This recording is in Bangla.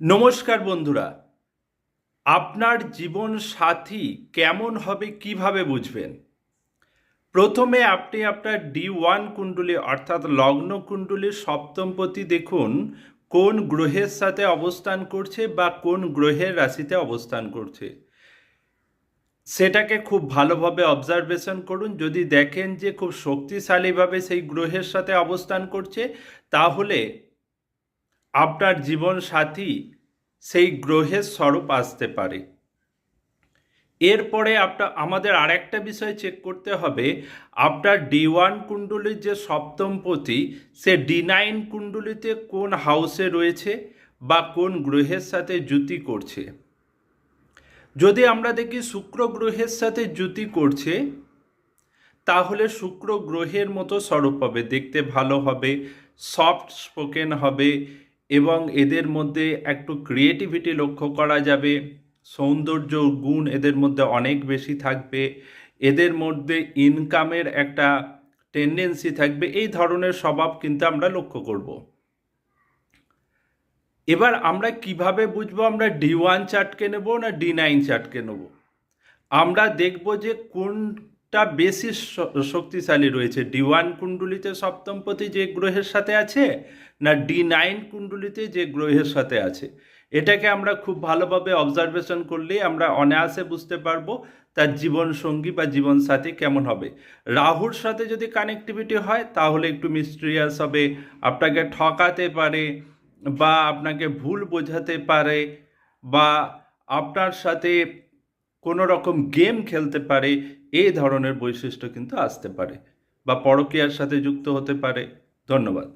নমস্কার বন্ধুরা, আপনার জীবন সাথী কেমন হবে কীভাবে বুঝবেন? প্রথমে আপনি আপনার ডি ওয়ান কুণ্ডলী অর্থাৎ লগ্ন কুণ্ডলীর সপ্তমপতি দেখুন, কোন গ্রহের সাথে অবস্থান করছে বা কোন গ্রহের রাশিতে অবস্থান করছে। সেটাকে খুব ভালোভাবে অবজারভেশন করুন। যদি দেখেন যে খুব শক্তিশালীভাবে সেই গ্রহের সাথে অবস্থান করছে, তাহলে আপনার জীবন সাথী সেই গ্রহের স্বরূপ আসতে পারে। এরপরে আপনার আমাদের আরেকটা বিষয় চেক করতে হবে। আপনার ডি ওয়ান কুণ্ডলীর যে সপ্তমপতি সে ডি নাইন কুণ্ডলিতে কোন হাউসে রয়েছে বা কোন গ্রহের সাথে জুতি করছে? যদি আমরা দেখি শুক্র গ্রহের সাথে জুতি করছে, তাহলে শুক্র গ্রহের মতো স্বরূপ হবে। দেখতে ভালো হবে সফট স্পোকেন হবে এবং এদের মধ্যে একটু ক্রিয়েটিভিটি লক্ষ্য করা যাবে। সৌন্দর্য গুণ এদের মধ্যে অনেক বেশি থাকবে। এদের মধ্যে ইনকামের একটা টেন্ডেন্সি থাকবে। এই ধরনের স্বভাব কিন্তু আমরা লক্ষ্য করব। এবার আমরা কীভাবে বুঝব আমরা ডি ওয়ান চার্টকে নেব না ডি নাইন চার্টকে নেব? আমরা দেখব যে কোনটা বেশি শক্তিশালী রয়েছে। ডি ওয়ান কুণ্ডলিতে সপ্তমপতি যে গ্রহের সাথে আছে না ডি নাইন কুণ্ডলিতে যে গ্রহের সাথে আছে? এটাকে আমরা খুব ভালোভাবে অবজারভেশন করলেই আমরা অনায়াসে বুঝতে পারব তার জীবন সঙ্গী বা জীবন সাথী কেমন হবে। রাহুর সাথে যদি কানেক্টিভিটি হয়, তাহলে একটু মিস্ট্রিয়াস হবে, আপনাকে ঠকাতে পারে বা আপনাকে ভুল বোঝাতে পারে বা আপনার সাথে কোনো রকম গেম খেলতে পারে, এ ধরনের বৈশিষ্ট্য কিন্তু আসতে পারে বা পরকীয়ার সাথে যুক্ত হতে পারে। ধন্যবাদ।